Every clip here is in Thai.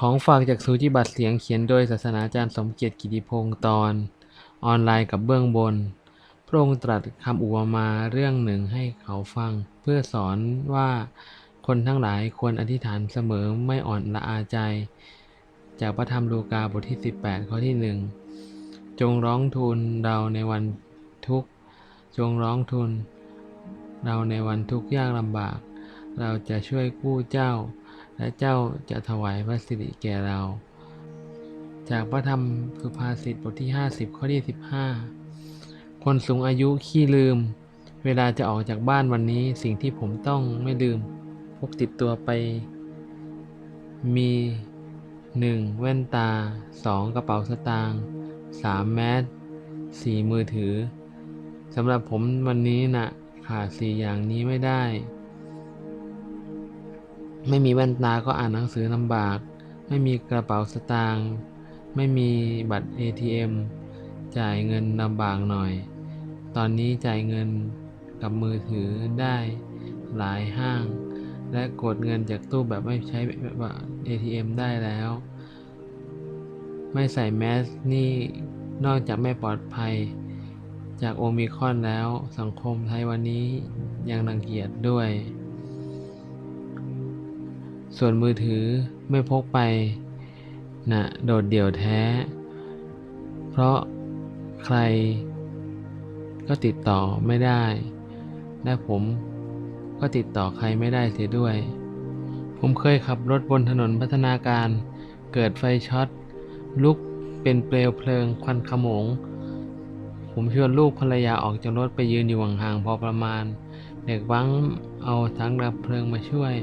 ของฝากจากสูจิบัตรเสียงเขียนโดยศาสนาจารย์สมเกียรติกิติพงศ์ตอน ออนไลน์กับเบื้องบน พระองค์ตรัสคำอุปมาเรื่องหนึ่งให้เขาฟัง เพื่อสอนว่าคนทั้งหลายควรอธิษฐานเสมอไม่อ่อนละอาใจ จากพระธรรมลูกาบทที่ 18 ข้อที่หนึ่งจงร้องทูลเราในวันทุกข์ จงร้องทูลเราในวันทุกข์ยากลำบาก เราจะช่วยกู้เจ้า และเจ้าจะถวายพระสิริแก่เรา จากพระธรรมสุภาษิตบทที่ 50 ข้อที่ 15 คนสูงอายุขี้ลืม เวลาจะออกจากบ้านวันนี้สิ่งที่ผมต้องไม่ลืมพกติดตัวไป มี 1. แว่นตา 2. กระเป๋าสตางค์ 3. แมส 4. มือถือสำหรับผมวันนี้นะ่ะขาดสี่อย่างนี้ไม่ได้ ไม่มีแว่นตาก็อ่านหนังสือลำบาก ไม่มีกระเป๋าสตางค์ไม่มีบัตร ATM จ่ายเงินลำบากหน่อย ตอนนี้จ่ายเงินกับมือถือได้หลายห้าง และกดเงินจากตู้แบบไม่ใช้บัตร ATM ได้แล้ว ไม่ใส่แมสนี่นอกจากไม่ปลอดภัย จากโอมิคอนแล้วสังคมไทยวันนี้ยังรังเกียจด้วย ส่วนมือถือไม่พกไปนะโดดเดี่ยวแท้ เพราะใครก็ติดต่อไม่ได้ และผมก็ติดต่อใครไม่ได้เสียด้วย ผมเคยขับรถบนถนนพัฒนาการ เกิดไฟช็อต ลุกเป็นเปลวเพลิงควันขโมง ผมชวนลูกภรรยาออกจากรถไปยืนอยู่ห่างๆพอประมาณ เด็กวังเอาทั้งดับเพลิงมาช่วย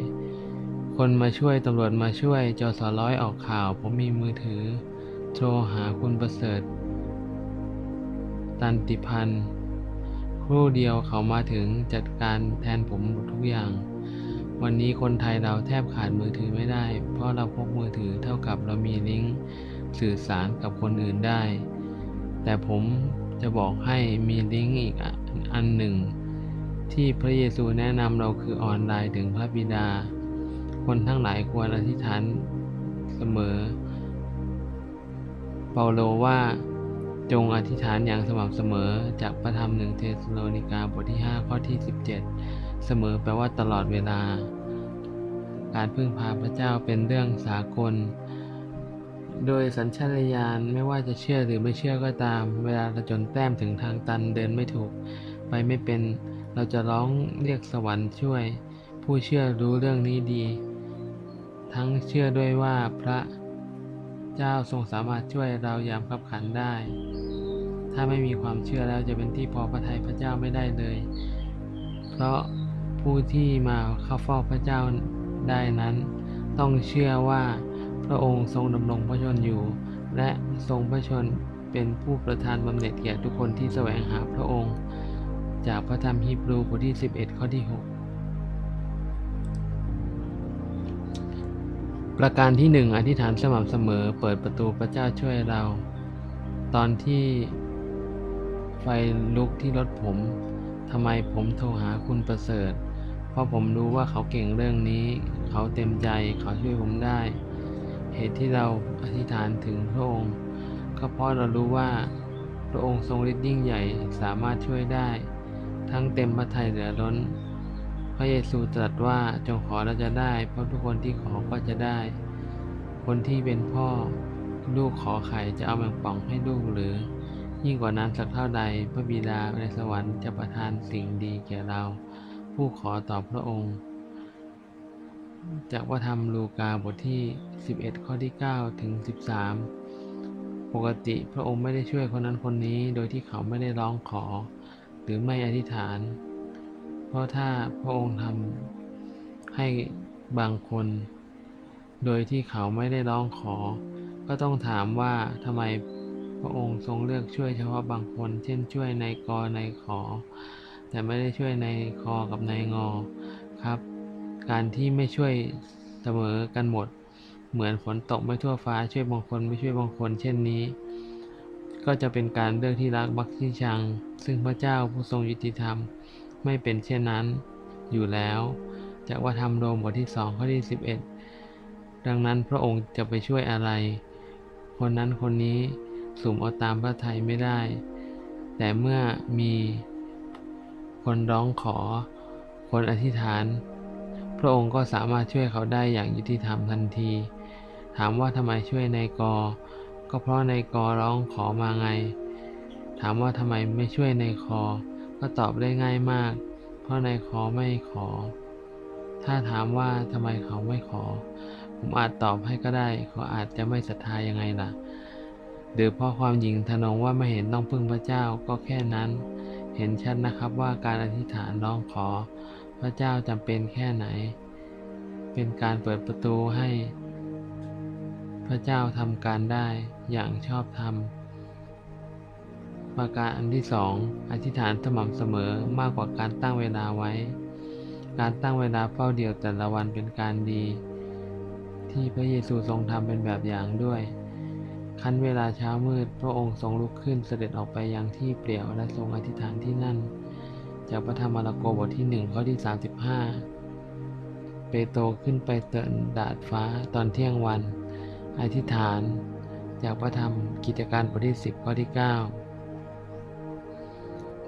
คนมาช่วยตำรวจมาช่วยจอสอร้อยออกข่าว ผมมีมือถือ โทรหาคุณประเสริฐ ตันติพันธ์ครู่เดียวเขามาถึงจัดการแทนผมหมดทุกอย่าง วันนี้คนไทยเราแทบขาดมือถือไม่ได้ เพราะเราพกมือถือเท่ากับเรามีลิงก์สื่อสารกับคนอื่นได้ แต่ผมจะบอกให้มีลิงก์อีกอันหนึ่ง ที่พระเยซูแนะนำเราคือออนไลน์ถึงพระบิดา คนทั้งหลายควรอธิษฐานเสมอ เปาโลว่าจงอธิษฐานอย่างสม่ำเสมอจากพระธรรมหนึ่งเทสโลนิกาบทที่ 5 ข้อที่ 17 เสมอแปลว่าตลอดเวลา การพึ่งพาพระเจ้าเป็นเรื่องสากล โดยสัญชาตญาณไม่ว่าจะเชื่อหรือไม่เชื่อก็ตาม เวลาเราจนแต้มถึงทางตันเดินไม่ถูก ไปไม่เป็น เราจะร้องเรียกสวรรค์ช่วย ผู้เชื่อรู้เรื่องนี้ดี ทั้งเชื่อด้วยว่าพระเจ้าทรงสามารถช่วยเรายามขับขันได้ ถ้าไม่มีความเชื่อแล้วจะเป็นที่พอพระทัยพระเจ้าไม่ได้เลย เพราะผู้ที่มาเข้าเฝ้าพระเจ้าได้นั้น ต้องเชื่อว่าพระองค์ทรงดำรงพระชนอยู่ และทรงพระชนเป็นผู้ประทานบำเหน็จแก่ทุกคนที่แสวงหาพระองค์ จากพระธรรมฮีบรูบทที่ 11 ข้อที่ 6 ประการที่หนึ่งอธิษฐานสม่ำเสมอ เปิดประตูพระเจ้าช่วยเรา ตอนที่ไฟลุกที่รถผมทำไมผมโทรหาคุณประเสริฐ เพราะผมรู้ว่าเขาเก่งเรื่องนี้ เขาเต็มใจเขาช่วยผมได้ เหตุที่เราอธิษฐานถึงพระองค์ก็เพราะเรารู้ว่าพระองค์ทรงฤทธิ์ยิ่งใหญ่สามารถช่วยได้ ทั้งเต็มพระทัยเหลือล้น พระเยซูตรัสว่าจงขอแล้วจะได้ เพราะทุกคนที่ขอก็จะได้ คนที่เป็นพ่อ ลูกขอไข่จะเอาแมงป่องให้ลูกหรือ ยิ่งกว่านั้นสักเท่าใด พระบิดาในสวรรค์จะประทานสิ่งดีแก่เรา ผู้ขอต่อพระองค์ จากพระธรรมลูกาบทที่ 11 ข้อที่ 9 ถึง 13 ปกติพระองค์ไม่ได้ช่วยคนนั้นคนนี้โดยที่เขาไม่ได้ร้องขอ หรือไม่อธิษฐาน ราะถ้าพระองค์ทำให้บางคน โดยที่เขาไม่ได้ร้องขอ ก็ต้องถามว่าทำไมพระองค์ทรงเลือกช่วยเฉพาะบางคน เช่นช่วยในกอในขอ แต่ไม่ได้ช่วยในคอกับในงอครับ การที่ไม่ช่วยเสมอกันหมด เหมือนฝนตกไม่ทั่วฟ้าช่วยบางคนไม่ช่วยบางคน เช่นนี้ ก็จะเป็นการเลือกที่รักบักที่ชัง ซึ่งพระเจ้าผู้ทรงยุติธรรม ไม่เป็นเช่นนั้น อยู่แล้วจากว่าทำโรมบทที่2ข้อที่ 11 ดังนั้นพระองค์จะไปช่วยอะไร คนนั้นคนนี้สุ่มเอาตามพระทัยไม่ได้ แต่เมื่อมีคนร้องขอ คนอธิษฐาน พระองค์ก็สามารถช่วยเขาได้อย่างยุติธรรมทันที ถามว่าทำไมช่วยนายกอ ก็เพราะนายกอร้องขอมาไง ถามว่าทำไมไม่ช่วยนายคอ ก็ตอบได้ง่ายมาก เพราะนายคอไม่ขอ ถ้าถามว่าทำไมเขาไม่ขอ ผมอาจตอบให้ก็ได้ เขาอาจจะไม่ศรัทธายังไงล่ะ หรือเพราะความหญิงทนงว่าไม่เห็นต้องพึ่งพระเจ้าก็แค่นั้น เห็นชัดนะครับว่าการอธิษฐานร้องขอ พระเจ้าจำเป็นแค่ไหน เป็นการเปิดประตูให้ พระเจ้าทำการได้อย่างชอบธรรม ประการอันที่สองอธิษฐานสม่ำเสมอมากกว่าการตั้งเวลาไว้ การตั้งเวลาเฝ้าเดียวแต่ละวันเป็นการดี ที่พระเยซูทรงทำเป็นแบบอย่างด้วย คันเวลาเช้ามืดพระองค์ทรงลุกขึ้นเสด็จออกไปยังที่เปลี่ยวและทรงอธิษฐานที่นั่น จากพระธรรมมาระโกบทที่หนึ่งข้อที่ 35 เปโตรขึ้นไปเตือนดาดฟ้าตอนเที่ยงวัน อธิษฐาน จากพระธรรมกิจการบทที่ 10 ข้อที่ 9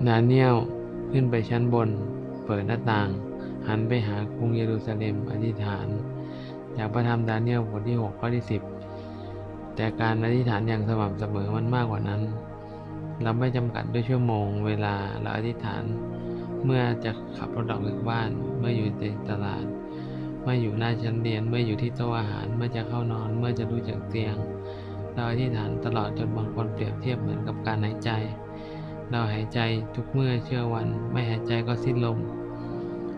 นาเนียลขึ้นไปชั้นบน เปิดหน้าต่าง หันไปหากรุงเยรูซาเล็มอธิษฐาน จากพระธรรมดาเนียลบทที่6ข้อที่ 10 แต่การอธิษฐานอย่างสม่ำเสมอมันมากกว่านั้น เราไม่จำกัดด้วยชั่วโมงเวลาเราอธิษฐาน เมื่อจะขับรถออกจากบ้าน เมื่ออยู่ในตลาด เมื่ออยู่หน้าชั้นเรียน เมื่ออยู่ที่โต๊ะอาหาร เมื่อจะเข้านอน เมื่อจะลุกจากเตียง เราอธิษฐานตลอดจนบางคนเปรียบเทียบเหมือนกับการหายใจ เราหายใจทุกเมื่อเชื่อวัน ไม่หายใจก็สิ้นลม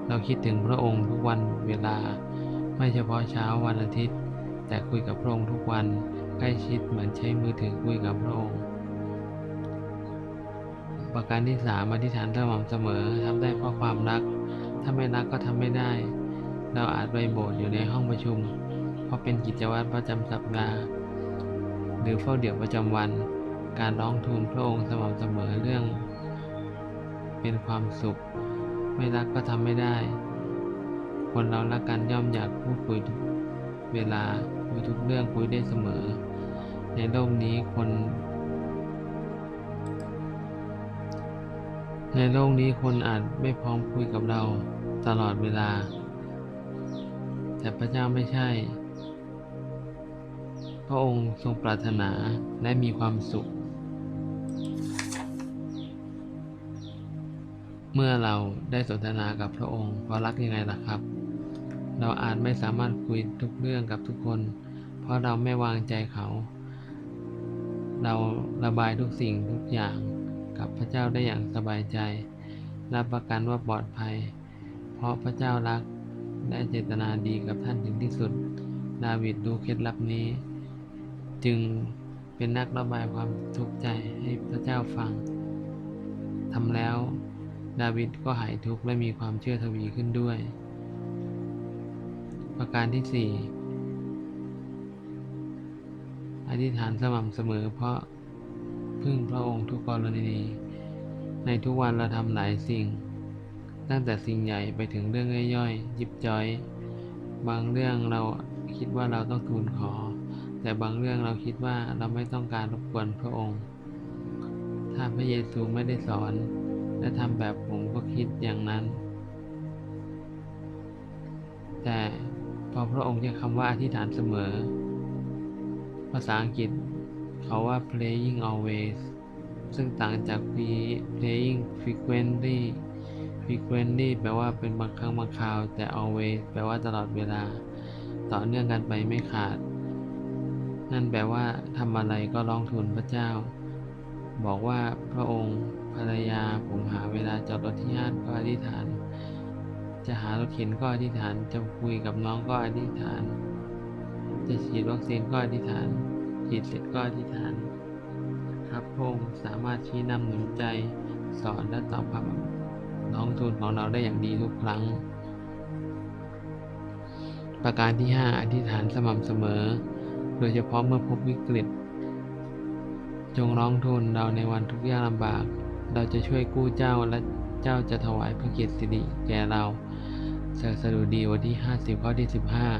เราคิดถึงพระองค์ทุกวันเวลา ไม่เฉพาะเช้าวันอาทิตย์ แต่คุยกับพระองค์ทุกวันใกล้ชิดเหมือนใช้มือถือคุยกับพระองค์ ประการที่สามอธิษฐานสม่ำเสมอทำได้เพราะความรัก ถ้าไม่รักก็ทำไม่ได้ เราอาจไปโบสถ์อยู่ในห้องประชุม เพราะเป็นกิจวัตรประจำสัปดาห์ หรือเฝ้าเดี่ยวประจำวัน การร้องทูลพระองค์สม่ำเสมอเรื่อง เป็นความสุข ไม่รักก็ทำไม่ได้ คนเรารักกันย่อมอยากพูดคุยทุกเวลาคุยทุกเรื่องคุยได้เสมอ ในโลกนี้คน ในโลกนี้คนอาจไม่พร้อมคุยกับเราตลอดเวลา แต่พระเจ้าไม่ใช่ พระองค์ทรงปรารถนาและมีความสุข เมื่อเราได้สนทนากับพระองค์เพราะรักยังไงล่ะครับ เราอาจไม่สามารถคุยทุกเรื่องกับทุกคน เพราะเราไม่วางใจเขา เราระบายทุกสิ่งทุกอย่างกับพระเจ้าได้อย่างสบายใจ รับประกันว่าปลอดภัย เพราะพระเจ้ารักและเจตนาดีกับท่านถึงที่สุด ดาวิดรู้เคล็ดลับนี้ จึงเป็นนักระบายความทุกข์ใจให้พระเจ้าฟังทำแล้ว ดาวิดก็หายทุกข์และมีความเชื่อทวีขึ้นด้วย ประการที่ 4 อธิษฐานสม่ำเสมอเพราะพึ่งพระองค์ทุกกรณี ในทุกวันเราทำหลายสิ่ง ตั้งแต่สิ่งใหญ่ไปถึงเรื่องย่อยๆยิบจ้อย บางเรื่องเราคิดว่าเราต้องทูลขอ แต่บางเรื่องเราคิดว่าเราไม่ต้องการรบกวนพระองค์ ถ้าพระเยซูไม่ได้สอน และทำแบบผมก็คิดอย่างนั้น แต่พอพระองค์ใช้คำว่าอธิษฐานเสมอ ภาษาอังกฤษเขาว่า playing always ซึ่งต่างจาก playing frequently frequently แปลว่าเป็นบางครั้งบางคราว แต่ always แปลว่าตลอดเวลา ต่อเนื่องกันไปไม่ขาด นั่นแปลว่าทำอะไรก็ร้องทูลพระเจ้า บอกว่าพระองค์ ภรรยา ผมหาเวลาจอดรถที่ห้างก็อธิษฐาน จะหารถเข็นก็อธิษฐาน จะคุยกับน้องก็อธิษฐาน จะฉีดวัคซีนก็อธิษฐาน ฉีดเสร็จก็อธิษฐาน ครับพงค์สามารถชี้นำหนุนใจสอนและตอบคำน้องทูลของเราได้อย่างดีทุกครั้ง ประการที่ 5 อธิษฐานสม่ำเสมอ โดยเฉพาะเมื่อพบวิกฤตจงร้องทูลเราในวันทุกข์ยากลำบาก เราจะช่วยกู้เจ้าและเจ้าจะถวายพระเกียรติสิริแก่เราจากสดุดีบทที่ 50 ข้อที่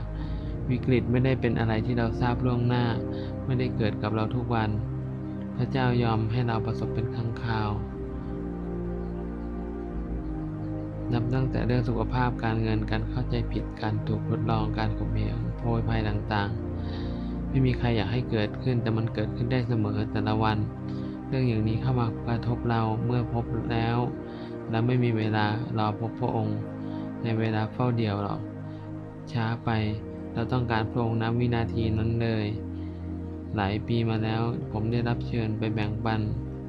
15 วิกฤตไม่ได้เป็นอะไรที่เราทราบล่วงหน้า ไม่ได้เกิดกับเราทุกวัน พระเจ้ายอมให้เราประสบเป็นครั้งคราว นับตั้งแต่เรื่องสุขภาพการเงินการเข้าใจผิดการถูกทดลองการข่มเหงโพยภัยต่างๆ ไม่มีใครอยากให้เกิดขึ้นแต่มันเกิดขึ้นได้เสมอแต่ละวัน เรื่องอย่างนี้เข้ามากระทบเราเมื่อพบแล้ว และไม่มีเวลารอพบพระองค์ ในเวลาเฝ้าเดี่ยวหรอกช้าไปเราต้องการพระองค์นับวินาทีนั้นเลย หลายปีมาแล้วผมได้รับเชิญไปแบ่งปัน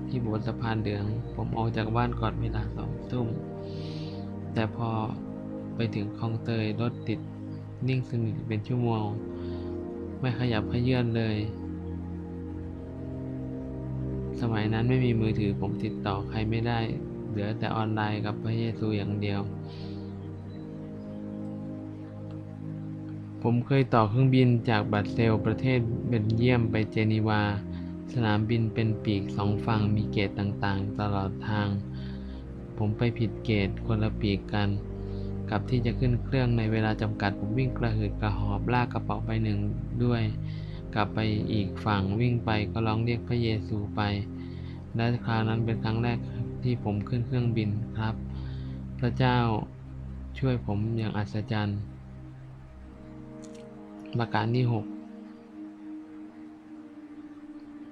ที่โบสถ์สะพานเหลือง ผมออกจากบ้านก่อนเวลาสองทุ่ม แต่พอไปถึงคลองเตยรถติดนิ่งสนิทเป็นชั่วโมง ไม่ขยับขยื่นเลย สมัยนั้นไม่มีมือถือผมติดต่อใครไม่ได้ เหลือแต่ออนไลน์กับพระเยซูอย่างเดียว ผมเคยต่อเครื่องบินจากบรัสเซลประเทศเบลเยียมไปเจนีวา สนามบินเป็นปีกสองฝั่งมีเกตต่างๆ ตลอดทาง ผมไปผิดเกตคนละปีกกันกับที่จะขึ้นเครื่องในเวลาจำกัดผมวิ่งกระหืดกระหอบลากกระเป๋าไปหนึ่งด้วย กลับไปอีกฝั่งวิ่งไปก็ร้องเรียกพระเยซูไป และคราวนั้นเป็นครั้งแรกที่ผมขึ้นเครื่องบินครับ พระเจ้าช่วยผมอย่างอัศจรรย์ประการที่ 6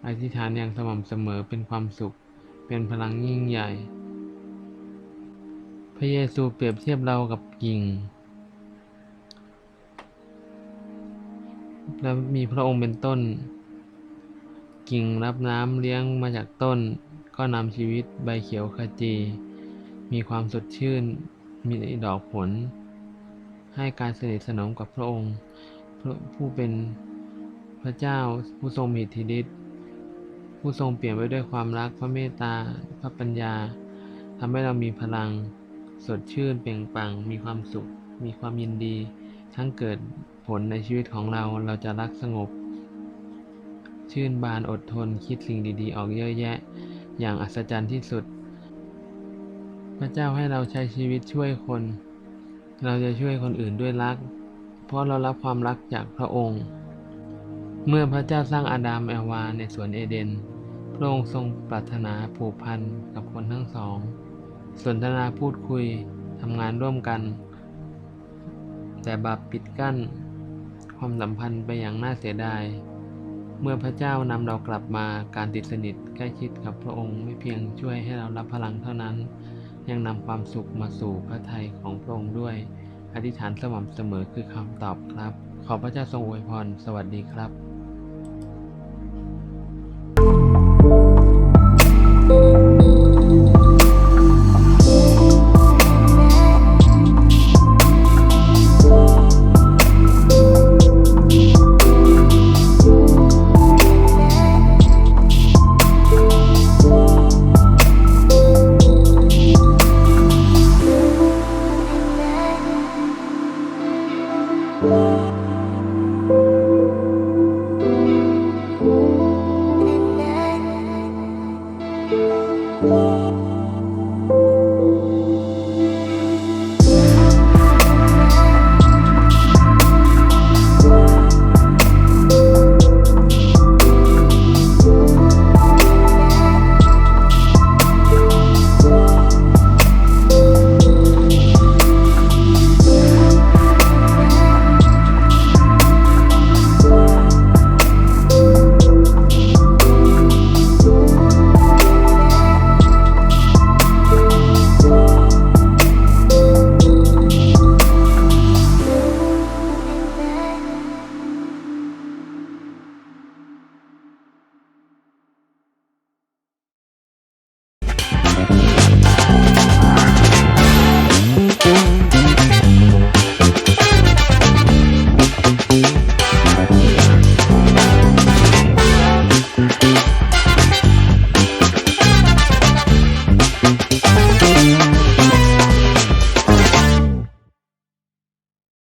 อธิษฐานอย่างสม่ำเสมอเป็นความสุข เป็นพลังยิ่งใหญ่ พระเยซูเปรียบเทียบเรากับกิ่ง และมีพระองค์เป็นต้น กิ่งรับน้ำเลี้ยงมาจากต้น ก็นำชีวิตใบเขียวขจี มีความสดชื่น มีดอกผล ให้การสนิทสนมกับพระองค์ ผู้เป็นพระเจ้าผู้ทรงมีอิทธิฤทธิ์ผู้ทรงเปลี่ยนไปด้วยความรักพระเมตตา พระปัญญาทำให้เรามีพลัง สดชื่นเปล่งปลั่งมีความสุข มีความยินดี ทั้งเกิด ผลในชีวิตของเราเราจะรักสงบ ชื่นบานอดทนคิดสิ่งดีๆ ออกเยอะแยะ อย่างอัศจรรย์ที่สุด พระเจ้าให้เราใช้ชีวิตช่วยคน เราจะช่วยคนอื่นด้วยรัก เพราะเรารับความรักจากพระองค์ เมื่อพระเจ้าสร้างอาดัมแอวาในสวนเอเดนพระองค์ทรงปรารถนาผูกพันกับคนทั้งสอง สนทนาพูดคุยทำงานร่วมกัน แต่บาปปิดกั้น ความสัมพันธ์ไปอย่างน่าเสียดาย เมื่อพระเจ้านำเรากลับมาการติดสนิทใกล้ชิดกับพระองค์ไม่เพียงช่วยให้เรารับพลังเท่านั้น ยังนำความสุขมาสู่พระทัยของพระองค์ด้วย อธิษฐานสม่ำเสมอคือคำตอบครับ ขอพระเจ้าทรงอวยพร สวัสดีครับ